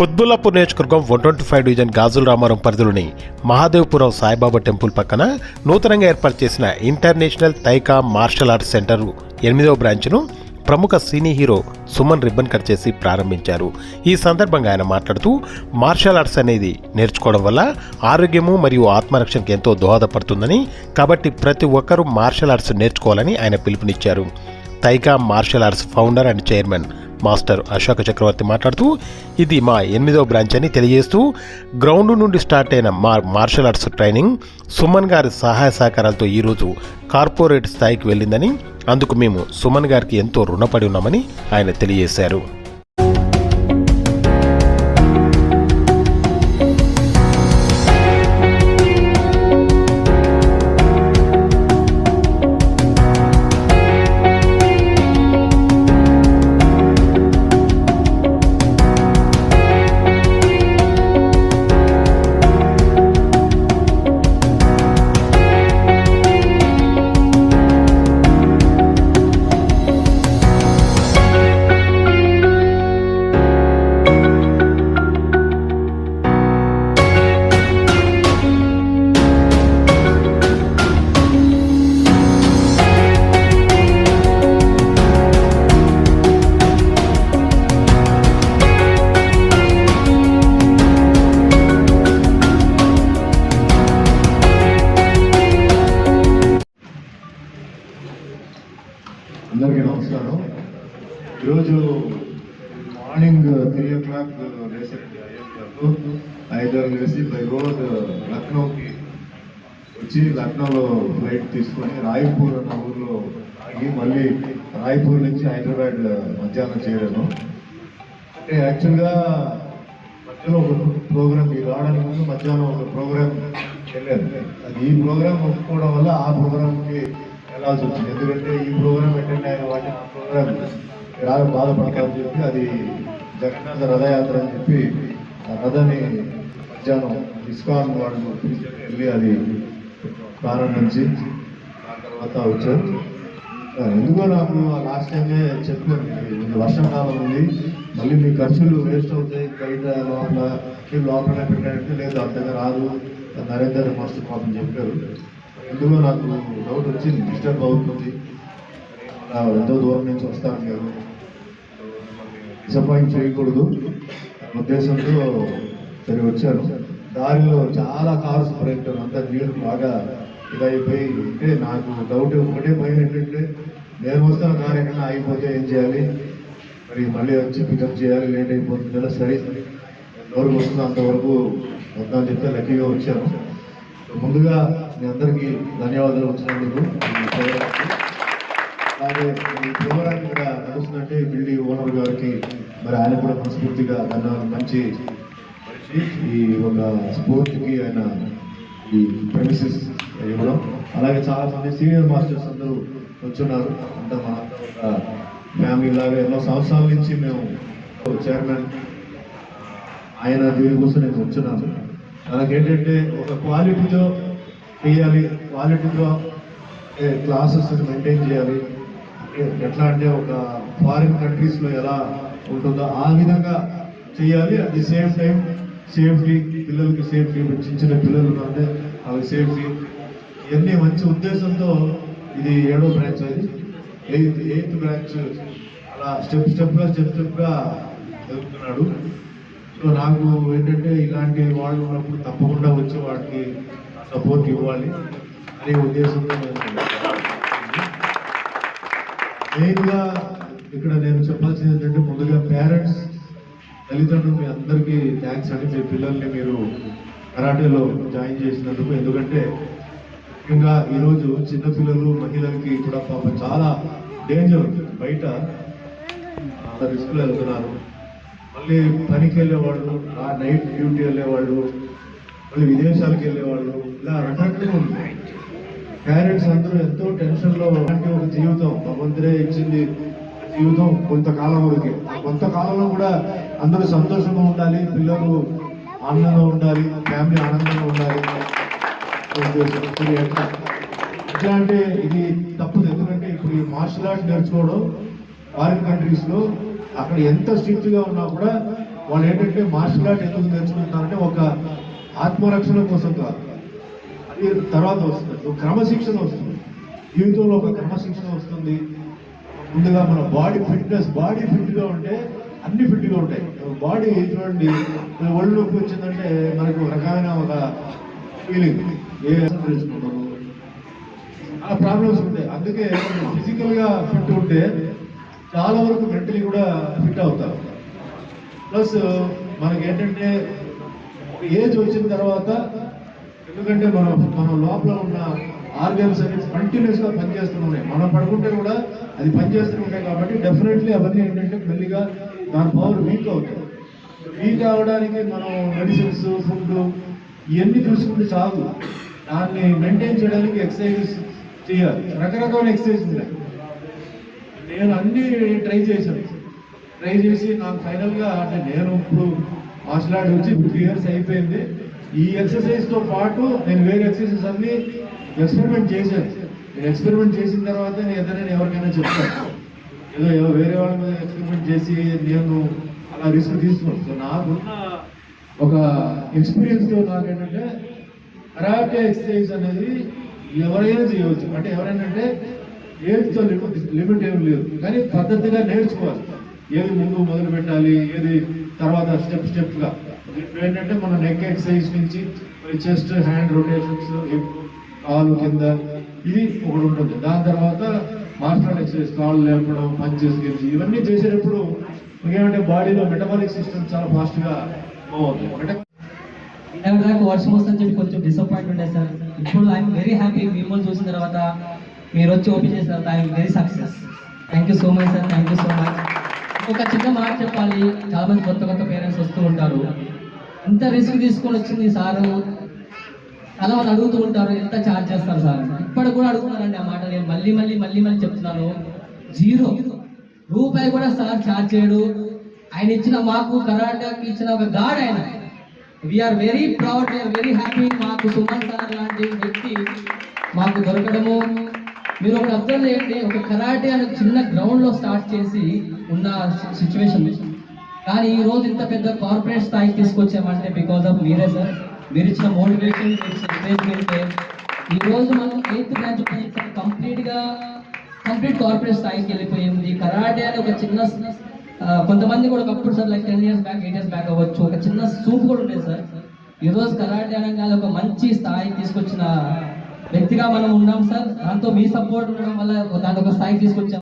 కుత్బుల్లాపూర్ నియోజకవర్గం one twenty five division Gajula Ramaram పరిధిలోని Mahadevpuram Saibaba temple పక్కన నూతనంగా ఏర్పాటు చేసిన international Taika martial arts centre ఎనిమిదవ బ్రాంచ్ను ప్రముఖ cine hero Suman ribbon cut చేసి ప్రారంభించారు. ఈ సందర్భంగా ఆయన మాట్లాడుతూ మార్షల్ ఆర్ట్స్ అనేది నేర్చుకోవడం వల్ల ఆరోగ్యము మరియు ఆత్మరక్షణకు ఎంతో దోహదపడుతుందని కాబట్టి ప్రతి ఒక్కరూ మార్షల్ ఆర్ట్స్ నేర్చుకోవాలని ఆయన పిలుపునిచ్చారు. Taika martial arts founder and chairman master Ashoka Chakravarthy మాట్లాడుతూ ఇది మా ఎనిమిదో బ్రాంచ్ అని తెలియజేస్తూ గ్రౌండ్ నుండి స్టార్ట్ అయిన మా మార్షల్ ఆర్ట్స్ ట్రైనింగ్ సుమన్ గారి సహాయ సహకారాలతో ఈరోజు కార్పొరేట్ స్థాయికి వెళ్ళిందని అందుకు మేము సుమన్ గారికి ఎంతో రుణపడి ఉన్నామని ఆయన తెలియజేశారు. ఐదారు లేసి బై రోడ్ లక్నోకి వచ్చి లక్నోలో ఫ్లైట్ తీసుకొని రాయ్పూర్ అన్న ఊర్లో ఆగి మళ్ళీ రాయ్పూర్ నుంచి హైదరాబాద్ మధ్యాహ్నం చేరాను. అంటే యాక్చువల్గా మధ్యలో ఒక ప్రోగ్రామ్ ఈ రావడానికి ముందు మధ్యాహ్నం ఒక ప్రోగ్రామ్ వెళ్ళాను. అది ఈ ప్రోగ్రామ్ ఒప్పుకోవడం వల్ల ఆ ప్రోగ్రామ్కి వెళ్ళాల్సి వచ్చింది. ఎందుకంటే ఈ ప్రోగ్రామ్ అటెండ్ అయిన వాటిని ఆ ప్రోగ్రామ్ రాగా బాధపడతారని చెప్పి అది జగన్నాథ రథయాత్ర అని చెప్పి ఆ రథని మధ్యాహ్నం ఇస్కాన్ వాళ్ళు వెళ్ళి అది ప్రారంభించి ఆ తర్వాత వచ్చారు. ఎందుకో నాకు లాస్ట్ టైమే చెప్పాను ఇది వర్షాకాలం ఉంది మళ్ళీ మీ ఖర్చులు వేస్ట్ అవుతాయి బయట లోపల మీరు లోపల పెట్టారంటే లేదు అంతగా రాదు నరేందర్ మాస్టర్ పాపం చెప్పారు. ఎందుకో నాకు డౌట్ వచ్చింది డిస్టర్బ్ అవుతుంది. ఎంతో దూరం నుంచి వస్తాను మీరు డిసప్పాయింట్ చేయకూడదు. ఉద్దేశంతో సరే వచ్చాను. దారిలో చాలా కార్స్ ప్రయత్నం అంతా నీళ్ళు బాగా ఇదైపోయి అంటే నాకు డౌట్ ఒకటే భయం ఏంటంటే నేను వస్తాను కార్ ఎక్కడ ఆగిపోతే ఏం చేయాలి? మరి మళ్ళీ వచ్చి పికప్ చేయాలి లేట్ అయిపోతుంది కదా సరే. ఎవరికి వస్తుందో అంతవరకు వద్దామని చెప్తే లక్కీగా వచ్చాను. ముందుగా మీ అందరికీ ధన్యవాదాలు వచ్చినందుకు అలాగే ఈ ప్రోగ్రామ్ ఇక్కడ నడుస్తున్నట్టే బిల్డింగ్ ఓనర్ గారికి మరి ఆయన కూడా మనస్ఫూర్తిగా ధన్యవాదాలు. మంచి ఈ ఒక స్పోర్ట్కి ఆయన ఈ ప్రెమిసెస్ ఇవ్వడం అలాగే చాలా మంది సీనియర్ మాస్టర్స్ అందరూ వచ్చున్నారు. అంత మా ఫ్యామిలీ లాగా ఎన్నో సంవత్సరాల నుంచి మేము చైర్మన్ ఆయన దీని కోసం నేను వచ్చున్నాను. మనకేంటంటే ఒక క్వాలిటీతో చేయాలి క్వాలిటీతో క్లాసెస్ మెయింటైన్ చేయాలి. ఎట్లా అంటే ఒక ఫారిన్ కంట్రీస్లో ఎలా ఉంటుందో ఆ విధంగా చేయాలి. At the same time safety పిల్లలకి సేఫ్టీ చిన్న చిన్న పిల్లలు అంటే వాళ్ళకి సేఫ్టీ. ఇవన్నీ మంచి ఉద్దేశంతో ఇది ఏడో బ్రాంచ్ అది. ఎయిత్ ఎయిత్ బ్రాంచ్ అలా స్టెప్ స్టెప్గా స్టెప్ స్టెప్గా జరుగుతున్నాడు సో నాకు ఏంటంటే ఇలాంటి వాళ్ళు ఉన్నప్పుడు తప్పకుండా వచ్చి వాడికి సపోర్ట్ ఇవ్వాలి అనే ఉద్దేశంతో నేను మెయిన్గా ఇక్కడ నేను చెప్పాల్సింది ఏంటంటే ముందుగా పేరెంట్స్ తల్లిదండ్రులు మీ అందరికీ థ్యాంక్స్ అండి మీ పిల్లల్ని మీరు కరాటేలో జాయిన్ చేసినందుకు. ఎందుకంటే ముఖ్యంగా ఈరోజు చిన్నపిల్లలు మహిళలకి కూడా పాపం చాలా డేంజర్ బయట రిస్క్లో వెళ్తున్నారు. మళ్ళీ పనికి వెళ్ళేవాళ్ళు ఆ నైట్ డ్యూటీ వెళ్ళేవాళ్ళు మళ్ళీ విదేశాలకు వెళ్ళేవాళ్ళు ఇలా రకరకాలుగా ఉంది. పేరెంట్స్ అందరూ ఎంతో టెన్షన్లో అంటే ఒక జీవితం భగవంతుడే ఇచ్చింది. జీవితం కొంతకాలం వరకే. కొంతకాలంలో కూడా అందరూ సంతోషంగా ఉండాలి పిల్లలు ఆనందంగా ఉండాలి ఫ్యామిలీ ఆనందంగా ఉండాలి. ఎట్లా అంటే ఇది తప్పదు. ఎందుకంటే ఇప్పుడు ఈ మార్షల్ ఆర్ట్ నేర్చుకోవడం ఫారిన్ కంట్రీస్లో అక్కడ ఎంత స్ట్రిక్ట్గా ఉన్నా కూడా వాళ్ళు ఏంటంటే మార్షల్ ఆర్ట్ ఎందుకు నేర్చుకుంటారంటే ఒక ఆత్మరక్షణ కోసం కాదు. అది తర్వాత వస్తుంది. ఒక క్రమశిక్షణ వస్తుంది. జీవితంలో ఒక క్రమశిక్షణ వస్తుంది. ముందుగా మన బాడీ ఫిట్నెస్ బాడీ ఫిట్గా ఉంటే అన్ని ఫిట్గా ఉంటాయి. బాడీ చూడండి ఒళ్ళు నొప్పి వచ్చిందంటే మనకు రకమైన ఒక ఫీలింగ్ ఏ తెలుసుకుంటాము ఆ ప్రాబ్లమ్స్ ఉంటాయి. అందుకే ఫిజికల్గా ఫిట్ ఉంటే చాలా వరకు మెంటలీ కూడా ఫిట్ అవుతారు ప్లస్ మనకి ఏంటంటే ఏజ్ వచ్చిన తర్వాత ఎందుకంటే మనం మన లోపల ఉన్న ఆర్గన్స్ సర్వీస్ కంటిన్యూస్గా పనిచేస్తున్నాయి మనం పడుకుంటే కూడా అది పనిచేస్తూ ఉంటాయి కాబట్టి డెఫినెట్లీ అవన్నీ ఏంటంటే మెల్లిగా దాని పవర్ వీక్ అవుతాయి. వీక్ అవడానికి మనం మెడిసిన్స్ ఫుడ్ ఇవన్నీ చూసుకుంటే చాలు. దాన్ని మెయింటైన్ చేయడానికి ఎక్సర్సైజెస్ చేయాలి. రకరకాల ఎక్సర్సైజ్ ఉన్నాయి. నేను అన్ని ట్రై చేశాను. ట్రై చేసి నాకు ఫైనల్గా అంటే నేను ఇప్పుడు మార్షల్ ఆర్ట్స్ వచ్చి త్రీ ఇయర్స్ అయిపోయింది. ఈ ఎక్సర్సైజ్తో పాటు నేను వేరే ఎక్సర్సైజెస్ అన్నీ ఎక్స్పెరిమెంట్ చేశాను. నేను ఎక్స్పెరిమెంట్ చేసిన తర్వాత నేను ఏదైనా ఎవరికైనా చెప్తాను. ఏదో ఏదో వేరే వాళ్ళ మీద ఎక్స్పెరిమెంట్ చేసి నేను అలా రిస్క్ తీసుకున్నాను సో నాకున్న ఒక ఎక్స్పీరియన్స్ నాకేంటంటే కరాటే ఎక్సర్సైజ్ అనేది ఎవరైనా చేయవచ్చు. అంటే ఎవరైనా అంటే ఏజ్తో లిమిట్ లిమిట్ ఏం లేదు. కానీ పద్ధతిగా నేర్చుకోవాలి. ఏది ముందు మొదలు పెట్టాలి ఏది తర్వాత స్టెప్ స్టెప్గా. ఏంటంటే మన నెక్ ఎక్సర్సైజ్ నుంచి చెస్ట్ హ్యాండ్ రొటేషన్స్ కాలు కింద ఇది ఒకటి ఉంటుంది. దాని తర్వాత మార్షల్ ఎక్సర్సైజ్ కాళ్ళు లేపడం పంచెస్ గిల్స్ ఇవన్నీ చేసేటప్పుడు ఏమంటే బాడీలో మెటబాలిక్ సిస్టమ్ చాలా ఫాస్ట్గా మూవ్ అవుతుంది. దాకా వర్షం వస్తుందని చెప్పి కొంచెం డిసప్పాయింట్ ఉండే సార్. ఇప్పుడు ఐఎమ్ వెరీ హ్యాపీ మిమ్మల్ని చూసిన తర్వాత మీరు వచ్చి ఓపెన్ చేసిన తర్వాత I'm very success thank you so much sir thank you so much ఒక చిన్న మాట చెప్పాలి. చాలా మంది కొత్త కొత్త పేరెంట్స్ వస్తూ ఉంటారు. ఇంత రిస్క్ తీసుకొని వచ్చింది సారు. చాలా వాళ్ళు అడుగుతూ ఉంటారు ఎంత ఛార్జ్ చేస్తారు సార్? ఇప్పటికి కూడా అడుగుతున్నారండి ఆ మాట. నేను మళ్ళీ మళ్ళీ మళ్ళీ మళ్ళీ చెప్తున్నాను. జీరో రూపాయి కూడా సార్ ఛార్జ్ చేయడు. ఆయన ఇచ్చిన మాకు కర్ణాటకకి ఇచ్చిన ఒక గాడ్ ఆయన. We are very proud we are very happy మాకు సుమన్ సార్ లాంటి వ్యక్తి మాకు దొరకడము. మీరు ఒకటి అబ్జర్వ్ చేయండి ఒక కరాటే అనే చిన్న గ్రౌండ్లో స్టార్ట్ చేసి ఉన్న సిచ్యువేషన్ కానీ ఈ రోజు ఇంత పెద్ద కార్పొరేట్ స్థాయికి తీసుకొచ్చామంటే బికాస్ ఆఫ్ మీరే సార్. మీరు ఇచ్చిన మోటివేషన్ ఎంకరేజ్మెంట్ ఈ రోజు మనం ఎయిత్ బ్రాంచ్ కంప్లీట్గా కంప్లీట్ కార్పొరేట్ స్థాయికి వెళ్ళిపోయింది కరాటే అని ఒక చిన్న కొంతమంది కూడా ఒకప్పుడు sir like ten years back eight years back అవ్వచ్చు. ఒక చిన్న సూప్ కూడా ఉండేది సార్. ఈరోజు కరాటే అనగానే ఒక మంచి స్థాయికి తీసుకొచ్చిన వ్యక్తిగా మనం ఉన్నాం సార్. దాంతో మీ సపోర్ట్ ఉండడం వల్ల దాని ఒక స్థాయికి తీసుకొచ్చాం.